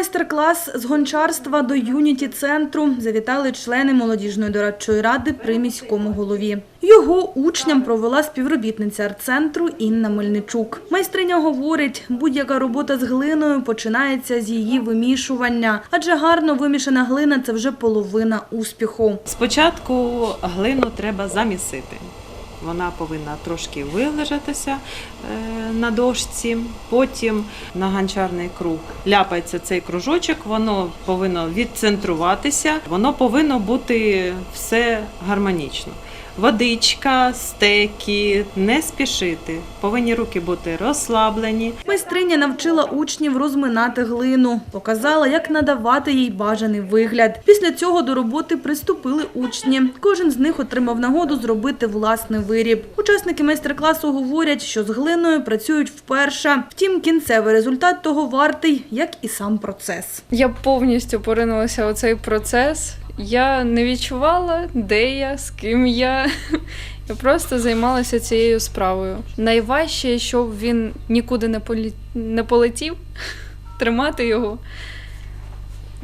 майстер-клас з гончарства до юніті центру завітали члени молодіжної дорадчої ради при міському голові. Його учням провела співробітниця арт-центру Інна Мельничук. Майстриня говорить, будь-яка робота з глиною починається з її вимішування, адже гарно вимішана глина це вже половина успіху. Спочатку глину треба замісити. Вона повинна трошки вилежатися е, на дошці, потім на ганчарний круг ляпається цей кружочок, воно повинно відцентруватися, воно повинно бути все гармонічно. Водичка, стеки, не спішити. Повинні руки бути розслаблені. Майстриня навчила учнів розминати глину, показала, як надавати їй бажаний вигляд. Після цього до роботи приступили учні. Кожен з них отримав нагоду зробити власний виріб. Учасники майстер-класу говорять, що з глиною працюють вперше. Втім, кінцевий результат того вартий, як і сам процес. Я повністю поринулася у цей процес. Я не відчувала, де я, з ким я. Я просто займалася цією справою. Найважче, щоб він нікуди не, полі... не полетів, тримати його.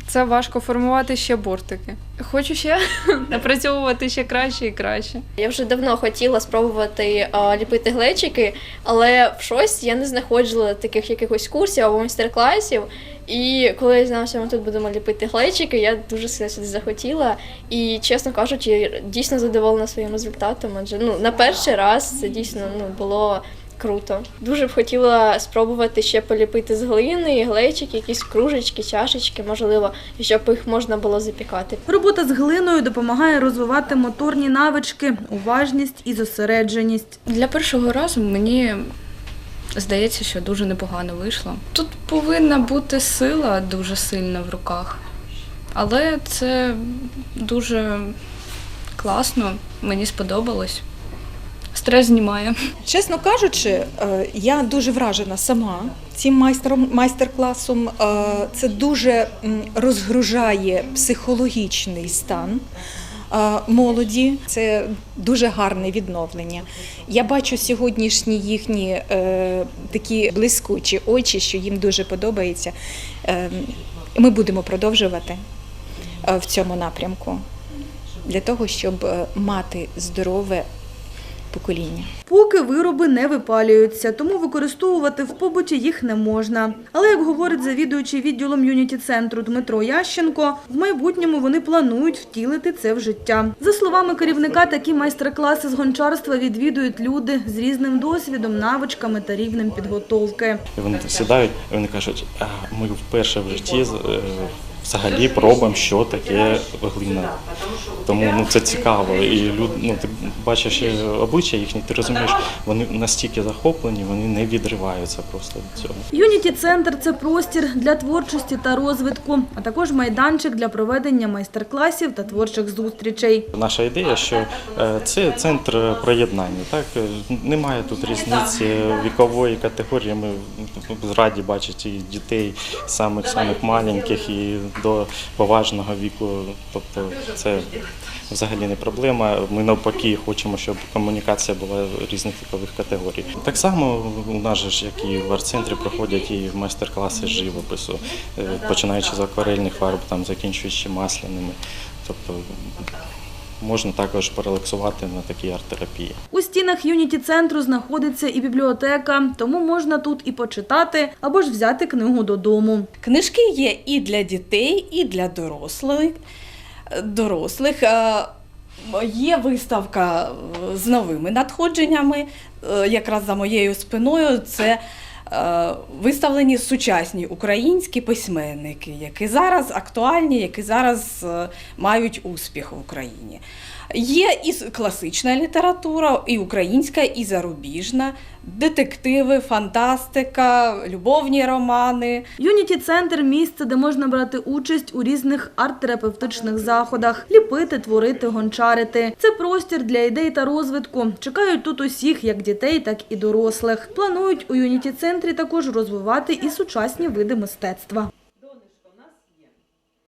Це важко формувати ще бортики. Хочу ще напрацьовувати ще краще і краще. Я вже давно хотіла спробувати а, ліпити глечики, але в щось я не знаходила таких якихось курсів або майстер-класів. І коли я дізналася, що ми тут будемо ліпити глечики, я дуже сильно сюди захотіла. І, чесно кажучи, дійсно задоволена своїм результатом. Адже ну, на перший раз це дійсно ну, було круто. Дуже б хотіла спробувати ще поліпити з глини, глечики, якісь кружечки, чашечки, можливо, щоб їх можна було запікати. Робота з глиною допомагає розвивати моторні навички, уважність і зосередженість. Для першого разу мені здається, що дуже непогано вийшло. Тут повинна бути сила дуже сильна в руках, але це дуже класно, мені сподобалось. Стрес знімає. Чесно кажучи, е, я дуже вражена сама цим майстером майстер-класом. Е, Це дуже розгружає психологічний стан молоді. Це дуже гарне відновлення. Я бачу сьогоднішні їхні е, такі блискучі очі, що їм дуже подобається. Е, Ми будемо продовжувати е, в цьому напрямку для того, щоб е, мати здорове покоління. Поки вироби не випалюються, тому використовувати в побуті їх не можна. Але, як говорить завідуючий відділом юніті-центру Дмитро Ященко, в майбутньому вони планують втілити це в життя. За словами керівника, такі майстер-класи з гончарства відвідують люди з різним досвідом, навичками та рівнем підготовки. Вони сідають, вони кажуть, а ми вперше в житті е, взагалі пробуємо, що таке глина. Тому ну, це цікаво. І люд, ну, ти бачиш е, обличчя їхні, ти розумієш, вони настільки захоплені, вони не відриваються просто від цього. Юніті-центр – це простір для творчості та розвитку, а також майданчик для проведення майстер-класів та творчих зустрічей. Наша ідея, що е, це центр приєднання. Так Е, немає тут різниці вікової категорії. Ми раді бачити і дітей самих самих маленьких і до поважного віку. Тобто це взагалі не проблема. Ми навпаки хочемо, щоб комунікація була різних вікових категорій. Так само у нас ж, як і в арт-центрі, проходять і майстер-класи живопису, е, починаючи з акварельних фарб, там закінчуючи масляними. Тобто можна також порелаксувати на такій арт-терапії. У стінах юніті-центру знаходиться і бібліотека, тому можна тут і почитати або ж взяти книгу додому. Книжки є і для дітей, і для дорослих. дорослих. Е, Є виставка е, з новими надходженнями. Е, Якраз за моєю спиною це виставлені сучасні українські письменники, які зараз актуальні, які зараз е, мають успіх в Україні. Є і класична література, і українська, і зарубіжна, детективи, фантастика, любовні романи. Юніті-центр – місце, де можна брати участь у різних арт-терапевтичних заходах, ліпити, творити, гончарити. Це простір для ідей та розвитку. Чекають тут усіх, як дітей, так і дорослих. Планують у юніті-центрі також розвивати і сучасні види мистецтва.